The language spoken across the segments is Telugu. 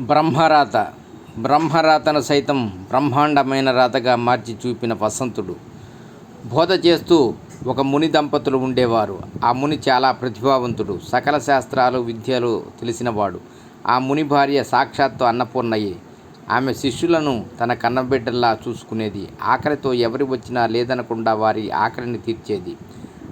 బ్రహ్మరాత. బ్రహ్మరాతను సైతం బ్రహ్మాండమైన రాతగా మార్చి చూపిన వసంతుడు. బోధ చేస్తూ ఒక ముని దంపతులు ఉండేవారు. ఆ ముని చాలా ప్రతిభావంతుడు. సకల శాస్త్రాలు విద్యలు తెలిసినవాడు. ఆ ముని భార్య సాక్షాత్తు అన్నపూర్ణయ్యే. ఆమె శిష్యులను తన కన్నబిడ్డల్లా చూసుకునేది. ఆకలితో ఎవరి వచ్చినా లేదనకుండా వారి ఆకలిని తీర్చేది.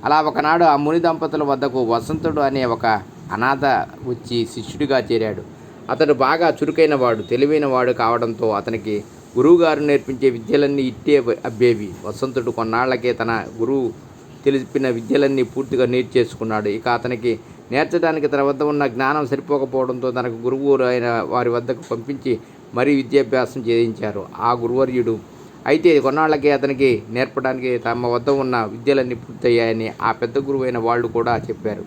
అలా ఒకనాడు ఆ ముని దంపతుల వద్దకు వసంతుడు అనే ఒక అనాథ వచ్చి శిష్యుడిగా చేరాడు. అతడు బాగా చురుకైన వాడు తెలివైన వాడు కావడంతో అతనికి గురువుగారు నేర్పించే విద్యలన్నీ ఇట్టే అబ్బేవి. వసంతుడు కొన్నాళ్ళకే తన గురువు తెలిపిన విద్యలన్నీ పూర్తిగా నేర్చేసుకున్నాడు ఇక అతనికి నేర్చడానికి తన వద్ద ఉన్న జ్ఞానం సరిపోకపోవడంతో తనకు గురువు అయిన వారి వద్దకు పంపించి మరీ విద్యాభ్యాసం చేయించారు. ఆ గురువర్యుడు అయితే కొన్నాళ్ళకే అతనికి నేర్పడానికి తమ వద్ద ఉన్న విద్యలన్నీ పూర్తయ్యాయని ఆ పెద్ద గురువైన వాళ్ళు కూడా చెప్పారు.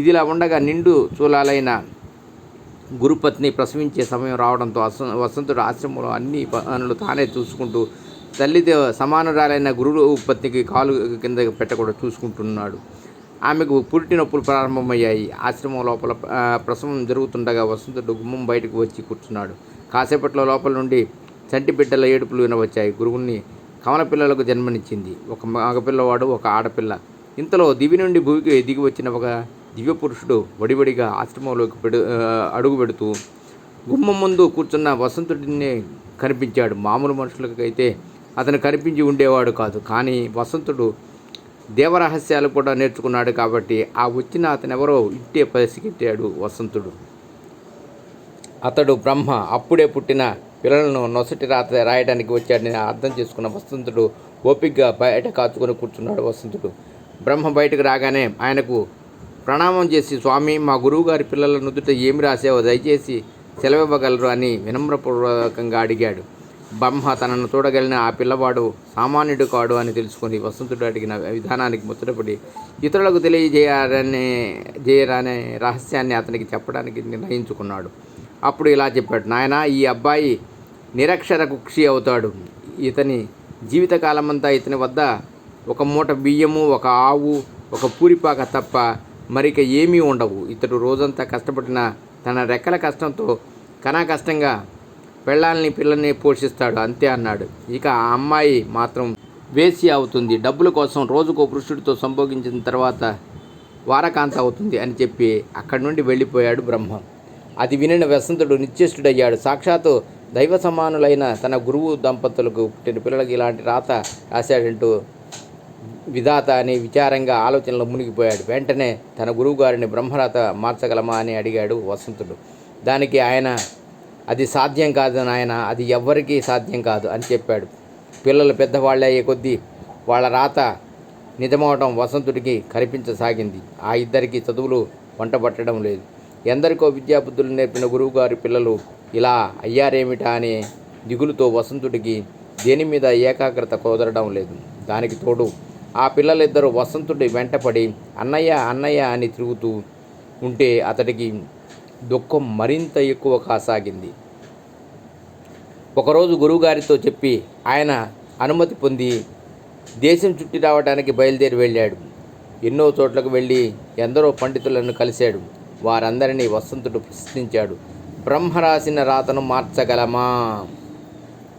ఇదిలా ఉండగా నిండు చూలాలైన గురుపత్ని ప్రసవించే సమయం రావడంతో వస వసంతుడు ఆశ్రమంలో అన్ని పనులు తానే చూసుకుంటూ తల్లిదే సమానురాలైన గురువు పత్నికి కాలు కింద పెట్టకుండా చూసుకుంటున్నాడు. ఆమెకు పురిటి నొప్పులు ప్రారంభమయ్యాయి. ఆశ్రమం లోపల ప్రసవం జరుగుతుండగా వసంతుడు గుమ్మం బయటకు వచ్చి కూర్చున్నాడు. కాసేపట్లో లోపల నుండి చంటి బిడ్డల ఏడుపులు వినవచ్చాయి. గురువుని కమల పిల్లలకు జన్మనిచ్చింది. ఒక మగపిల్లవాడు ఒక ఆడపిల్ల. ఇంతలో దివి నుండి భూమికి దిగి వచ్చిన ఒక దివ్య పురుషుడు వడివడిగా ఆశ్రమంలోకి పెడు అడుగు పెడుతూ గుమ్మం ముందు కూర్చున్న వసంతుడిని కనిపించాడు. మామూలు మనుషులకైతే అతను కనిపించి ఉండేవాడు కాదు. కానీ వసంతుడు దేవరహస్యాలు కూడా నేర్చుకున్నాడు కాబట్టి ఆ వచ్చిన అతను ఎవరో ఇట్టే పసిగెట్టాడు వసంతుడు. అతడు బ్రహ్మ అప్పుడే పుట్టిన పిల్లలను నొసటి రాత రాయడానికి వచ్చాడని అర్థం చేసుకున్న వసంతుడు ఓపిగ్గా బయట కాచుకొని కూర్చున్నాడు వసంతుడు. బ్రహ్మ బయటకు రాగానే ఆయనకు ప్రణామం చేసి స్వామి మా గురువుగారి పిల్లల నుదుట ఏమి రాసావో దయచేసి సెలవివ్వగలరు అని వినమ్రపూర్వకంగా అడిగాడు. బ్రహ్మ తనను చూడగలిగిన ఆ పిల్లవాడు సామాన్యుడు కాడు అని తెలుసుకొని వసంతుడు అడిగిన విధానానికి ముచ్చటపడి ఇతరులకు తెలియజేయాలనే చేయరానే రహస్యాన్ని అతనికి చెప్పడానికి నిర్ణయించుకున్నాడు. అప్పుడు ఇలా చెప్పాడు నాయన ఈ అబ్బాయి నిరక్షర కుక్షి అవుతాడు. ఇతని జీవితకాలమంతా ఇతని వద్ద ఒక మూట బియ్యము ఒక ఆవు ఒక పూరిపాక తప్ప మరిక ఏమీ ఉండవు. ఇతడు రోజంతా కష్టపడిన తన రెక్కల కష్టంతో కనా కష్టంగా పెళ్ళాలని పిల్లల్ని పోషిస్తాడు అంతే అన్నాడు. ఇక ఆ అమ్మాయి మాత్రం వేసి అవుతుంది. డబ్బుల కోసం రోజుకో పురుషుడితో సంభోగించిన తర్వాత వారకాంత అవుతుంది అని చెప్పి అక్కడి నుండి వెళ్ళిపోయాడు బ్రహ్మ. అది వినిన వసంతుడు నిశ్చేష్టుడయ్యాడు. సాక్షాత్తు దైవ సమానులైన తన గురువు దంపతులకు పుట్టిన పిల్లలకి ఇలాంటి రాత రాశాడంటూ విధాత అని విచారంగా ఆలోచనలో మునిగిపోయాడు. వెంటనే తన గురువుగారిని బ్రహ్మరాత మార్చగలమా అని అడిగాడు వసంతుడు. దానికి ఆయన అది సాధ్యం కాదు నాయన అది ఎవ్వరికీ సాధ్యం కాదు అని చెప్పాడు. పిల్లలు పెద్దవాళ్ళే అయ్యే కొద్దీ వాళ్ళ రాత నిజమవటం వసంతుడికి కనిపించసాగింది. ఆ ఇద్దరికి చదువులు వంట పట్టడం లేదు. ఎందరికో విద్యాబుద్ధులు నేర్పిన గురువుగారి పిల్లలు ఇలా అయ్యారేమిటా అనే దిగులుతో వసంతుడికి దేని మీద ఏకాగ్రత కుదరడం లేదు. దానికి తోడు ఆ పిల్లలిద్దరూ వసంతుడి వెంటపడి అన్నయ్య అన్నయ్య అని తిరుగుతూ ఉంటే అతడికి దుఃఖం మరింత ఎక్కువ కాసాగింది. ఒకరోజు గురువుగారితో చెప్పి ఆయన అనుమతి పొంది దేశం చుట్టి రావడానికి బయలుదేరి వెళ్ళాడు. ఎన్నో చోట్లకు వెళ్ళి ఎందరో పండితులను కలిశాడు. వారందరినీ వసంతుడు ప్రశ్నించాడు. బ్రహ్మ రాసిన రాతను మార్చగలమా?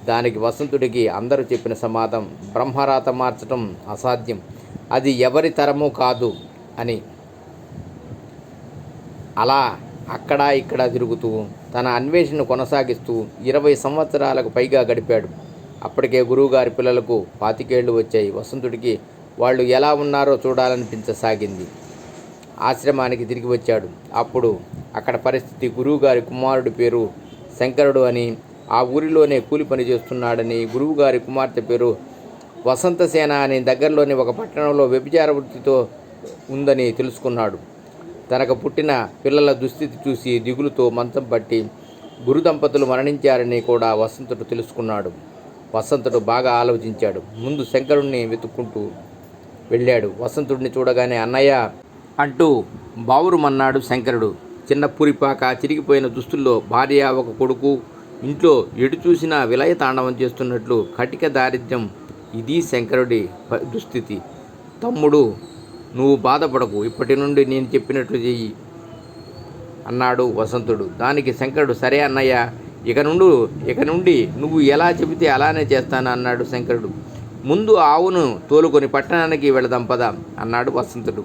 దానికి వసంతుడికి అందరూ చెప్పిన సమాధం బ్రహ్మరాత మార్చడం అసాధ్యం. అది ఎవరి తరము కాదు అని. అలా అక్కడ ఇక్కడ తిరుగుతూ తన అన్వేషణ కొనసాగిస్తూ ఇరవై సంవత్సరాలకు పైగా గడిపాడు. అప్పటికే గురువుగారి పిల్లలకు పాతికేళ్ళు వచ్చాయి. వసంతుడికి వాళ్ళు ఎలా ఉన్నారో చూడాలనిపించసాగింది. ఆశ్రమానికి తిరిగి వచ్చాడు. అప్పుడు అక్కడ పరిస్థితి గురువుగారి కుమారుడి పేరు శంకరుడు అని ఆ ఊరిలోనే కూలి పని చేస్తున్నాడని గురువుగారి కుమార్తె పేరు వసంతసేన అని దగ్గరలోని ఒక పట్టణంలో వ్యభిచార వృత్తితో ఉందని తెలుసుకున్నాడు. తనకు పుట్టిన పిల్లల దుస్థితి చూసి దిగులుతో మంచం పట్టి గురు దంపతులు మరణించారని కూడా వసంతుడు తెలుసుకున్నాడు. వసంతుడు బాగా ఆలోచించాడు. ముందు శంకరుణ్ణి వెతుక్కుంటూ వెళ్ళాడు. వసంతుడిని చూడగానే అన్నయ్య అంటూ బావురుమన్నాడు శంకరుడు. చిన్న పురిపాక చిరిగిపోయిన దుస్తుల్లో భార్య ఒక కొడుకు ఇంట్లో ఎటు చూసినా విలయ తాండవం చేస్తున్నట్లు కటిక దారిద్ర్యం ఇది శంకరుడి దుస్థితి. తమ్ముడు నువ్వు బాధపడకు ఇప్పటి నుండి నేను చెప్పినట్లు చెయ్యి అన్నాడు వసంతుడు. దానికి శంకరుడు సరే అన్నయ్య ఇక నుండి ఇక నుండి నువ్వు ఎలా చెబితే అలానే చేస్తాను అన్నాడు శంకరుడు. ముందు ఆవును తోలుకొని పట్టణానికి వెళదాం పద అన్నాడు వసంతుడు.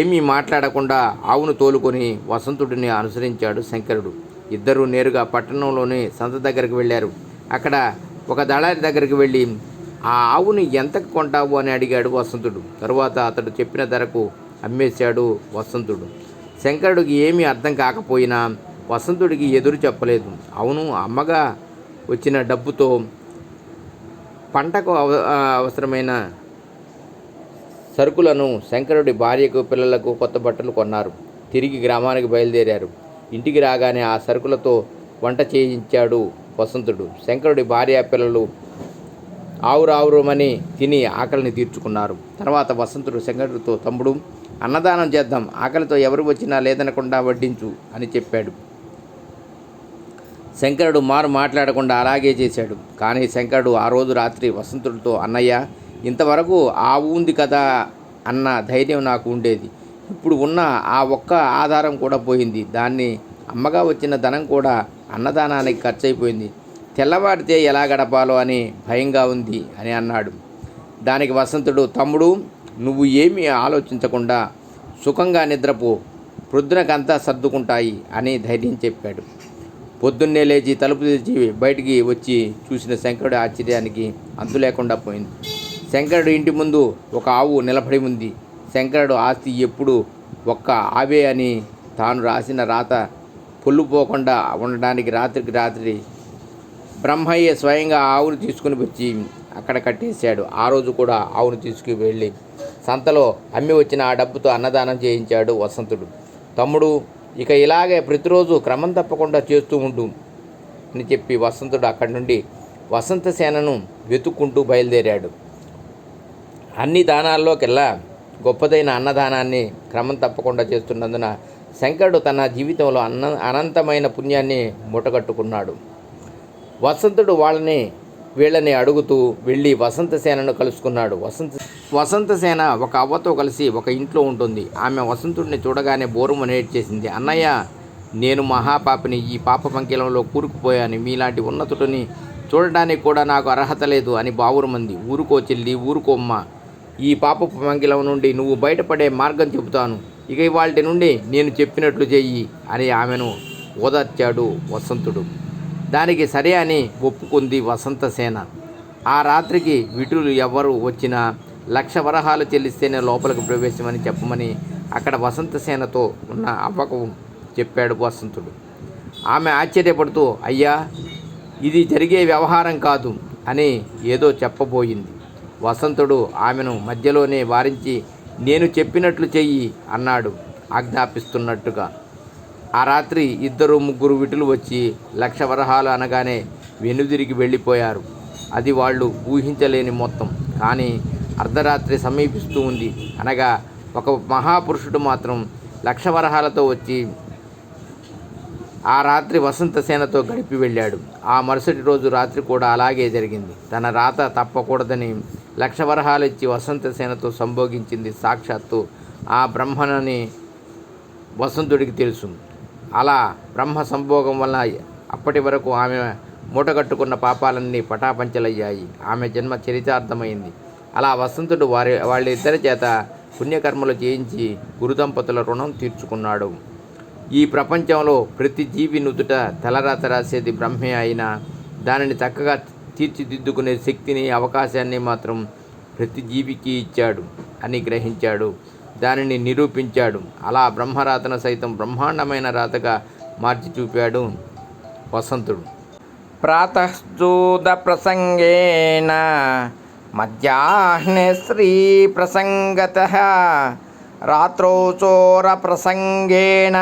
ఏమీ మాట్లాడకుండా ఆవును తోలుకొని వసంతుడిని అనుసరించాడు శంకరుడు. ఇద్దరూ నేరుగా పట్టణంలోని సంత దగ్గరికి వెళ్ళారు. అక్కడ ఒక దళారి దగ్గరికి వెళ్ళి ఆ ఆవుని ఎంతకు కొంటావు? అని అడిగాడు వసంతుడు. తరువాత అతడు చెప్పిన ధరకు అమ్మేశాడు వసంతుడు. శంకరుడికి ఏమీ అర్థం కాకపోయినా వసంతుడికి ఎదురు చెప్పలేదు. అవును అమ్మగా వచ్చిన డబ్బుతో పంటకు అవ అవసరమైన సరుకులను శంకరుడి భార్యకు పిల్లలకు కొత్త బట్టలు కొన్నారు. తిరిగి గ్రామానికి బయలుదేరారు. ఇంటికి రాగానే ఆ సరుకులతో వంట చేయించాడు వసంతుడు. శంకరుడి భార్య పిల్లలు ఆవురావురమని తిని ఆకలిని తీర్చుకున్నారు. తర్వాత వసంతుడు శంకరుడితో తమ్ముడు అన్నదానం చేద్దాం. ఆకలితో ఎవరు వచ్చినా లేదనకుండా వడ్డించు అని చెప్పాడు. శంకరుడు మారు మాట్లాడకుండా అలాగే చేశాడు. కానీ శంకరుడు ఆ రోజు రాత్రి వసంతుడితో అన్నయ్య ఇంతవరకు ఆ ఉంది కదా అన్న ధైర్యం నాకు ఉండేది. ఇప్పుడు ఉన్న ఆ ఒక్క ఆధారం కూడా పోయింది. దాన్ని అమ్మగా వచ్చిన ధనం కూడా అన్నదానానికి ఖర్చు అయిపోయింది తెల్లవారితే ఎలా గడపాలో అని భయంగా ఉంది అని అన్నాడు. దానికి వసంతుడు తమ్ముడు నువ్వు ఏమీ ఆలోచించకుండా సుఖంగా నిద్రపో. ప్రొద్దునకంతా సర్దుకుంటాయి అని ధైర్యం చెప్పాడు. పొద్దున్నే లేచి తలుపు తెచ్చి బయటికి వచ్చి చూసిన శంకరుడి ఆశ్చర్యానికి అంతు లేకుండా పోయింది. శంకరుడు ఇంటి ముందు ఒక ఆవు నిలబడి ఉంది. శంకరుడు ఆస్తి ఎప్పుడు ఒక్క ఆవే అని తాను రాసిన రాత పొల్లుపోకుండా ఉండడానికి రాత్రికి రాత్రి బ్రహ్మయ్య స్వయంగా ఆవును తీసుకుని వచ్చి అక్కడ కట్టేశాడు. ఆ రోజు కూడా ఆవును తీసుకు వెళ్ళి సంతలో అమ్మి వచ్చిన ఆ డబ్బుతో అన్నదానం చేయించాడు వసంతుడు. తమ్ముడు ఇక ఇలాగే ప్రతిరోజు క్రమం తప్పకుండా చేస్తూ ఉండు అని చెప్పి వసంతుడు అక్కడి నుండి వసంత సేనను వెతుక్కుంటూ బయలుదేరాడు. అన్ని దానాల్లోకెల్లా గొప్పదైన అన్నదానాన్ని క్రమం తప్పకుండా చేస్తున్నందున శంకరుడు తన జీవితంలో అన్న అనంతమైన పుణ్యాన్ని మూటగట్టుకున్నాడు. వసంతుడు వాళ్ళని వీళ్ళని అడుగుతూ వెళ్ళి వసంతసేనను కలుసుకున్నాడు. వసంత వసంతసేన ఒక అవ్వతో కలిసి ఒక ఇంట్లో ఉంటుంది. ఆమె వసంతుడిని చూడగానే బోరుమని చేసింది అన్నయ్య నేను మహాపాపిని ఈ పాప పంకిలంలో కూరుకుపోయాను. మీలాంటి ఉన్నతుడిని చూడడానికి కూడా నాకు అర్హత లేదు అని బావురుమంది. ఊరుకో చెల్లి ఊరుకోమ్మ. ఈ పాపపు పంకిలం నుండి నువ్వు బయటపడే మార్గం చెబుతాను. ఇక ఇవాళ నుండి నేను చెప్పినట్లు చెయ్యి అని ఆమెను ఓదార్చాడు వసంతుడు. దానికి సరే అని ఒప్పుకుంది వసంతసేన ఆ రాత్రికి విటులు ఎవరు వచ్చినా లక్ష వరహాలు చెల్లిస్తేనే లోపలికి ప్రవేశమని చెప్పమని అక్కడ వసంతసేనతో ఉన్న అవ్వకు చెప్పాడు వసంతుడు. ఆమె ఆశ్చర్యపడుతూ అయ్యా ఇది జరిగే వ్యవహారం కాదు అని ఏదో చెప్పబోయింది. వసంతుడు ఆమెను మధ్యలోనే వారించి నేను చెప్పినట్లు చెయ్యి అన్నాడు. ఆజ్ఞాపిస్తున్నట్టుగా. ఆ రాత్రి ఇద్దరు ముగ్గురు విటులు వచ్చి లక్ష వరహాలు అనగానే వెనుదిరిగి వెళ్ళిపోయారు. అది వాళ్ళు ఊహించలేని మొత్తం. కానీ అర్ధరాత్రి సమీపిస్తూ ఉంది. అనగా ఒక మహాపురుషుడు మాత్రం లక్ష వరహాలతో వచ్చి ఆ రాత్రి వసంత సేనతో గడిపి వెళ్ళాడు. ఆ మరుసటి రోజు రాత్రి కూడా అలాగే జరిగింది. తన రాత తప్పకూడదని లక్ష వరహాలు ఇచ్చి వసంత సేనతో సంభోగించింది సాక్షాత్తు ఆ బ్రహ్మనని వసంతుడికి తెలుసు. అలా బ్రహ్మ సంభోగం వల్ల అప్పటి వరకు ఆమె మూటగట్టుకున్న పాపాలన్నీ పటాపంచలయ్యాయి. ఆమె జన్మ చరితార్థమైంది. అలా వసంతుడు వారి వాళ్ళిద్దరి చేత పుణ్యకర్మలు చేయించి గురుదంపతుల రుణం తీర్చుకున్నాడు. ఈ ప్రపంచంలో ప్రతి జీవి నుదుట తలరాత రాసేది బ్రహ్మే అయినా దానిని చక్కగా తీర్చిదిద్దుకునే శక్తిని అవకాశాన్ని మాత్రం ప్రతి జీవికి ఇచ్చాడు అని గ్రహించాడు. దానిని నిరూపించాడు. అలా బ్రహ్మరాతను సైతం బ్రహ్మాండమైన రాతగా మార్చి చూపాడు వసంతుడు. ప్రాతూద ప్రసంగేన మధ్యాహ్నే శ్రీ ప్రసంగత రాత్రౌ చోర ప్రసంగేణ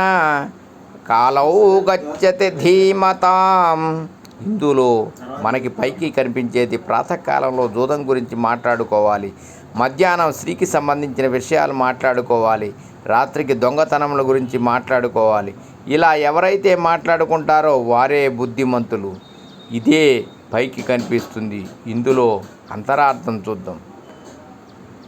కాలౌ గచ్చతి ధీమతాం ఇందులో మనకి పైకి కనిపించేది ప్రాతకాలంలో జూదం గురించి మాట్లాడుకోవాలి. మధ్యాహ్నం స్త్రీకి సంబంధించిన విషయాలు మాట్లాడుకోవాలి. రాత్రికి దొంగతనముల గురించి మాట్లాడుకోవాలి. ఇలా ఎవరైతే మాట్లాడుకుంటారో వారే బుద్ధిమంతులు. ఇదే పైకి కనిపిస్తుంది. ఇందులో అంతరార్థం చూద్దాం.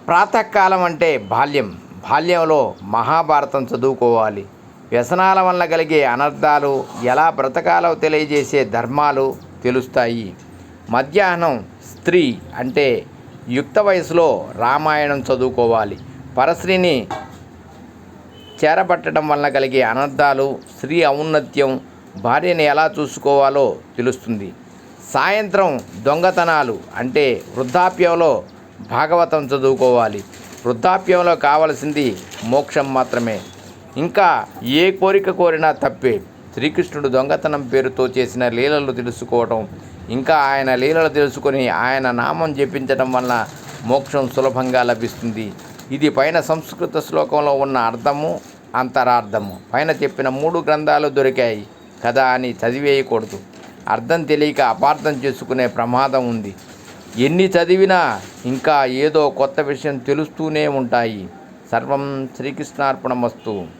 ప్రాతకాలం అంటే బాల్యం. బాల్యంలో మహాభారతం చదువుకోవాలి. వ్యసనాల వల్ల కలిగే అనర్థాలు ఎలా బ్రతకాలో తెలియజేసే ధర్మాలు తెలుస్తాయి. మధ్యాహ్నం స్త్రీ అంటే యుక్త వయసులో రామాయణం చదువుకోవాలి. పరశ్రీని చేరబట్టడం వల్ల కలిగే అనర్థాలు స్త్రీ ఔన్నత్యం భార్యని ఎలా చూసుకోవాలో తెలుస్తుంది. సాయంత్రం దొంగతనాలు అంటే వృద్ధాప్యంలో భాగవతం చదువుకోవాలి. వృద్ధాప్యంలో కావలసింది మోక్షం మాత్రమే. ఇంకా ఏ కోరిక కోరినా తప్పే. శ్రీకృష్ణుడు దొంగతనం పేరుతో చేసిన లీలలు తెలుసుకోవటం ఇంకా ఆయన లీలలు తెలుసుకొని ఆయన నామం జపించడం వల్ల మోక్షం సులభంగా లభిస్తుంది. ఇది పైన సంస్కృత శ్లోకంలో ఉన్న అర్థము అంతరార్థము. పైన చెప్పిన మూడు గ్రంథాలు దొరికాయి. కదా అని చదివేయకూడదు. అర్థం తెలియక అపార్థం చేసుకునే ప్రమాదం ఉంది. ఎన్ని చదివినా ఇంకా ఏదో కొత్త విషయం తెలుస్తూనే ఉంటాయి. సర్వం శ్రీకృష్ణార్పణమస్తు.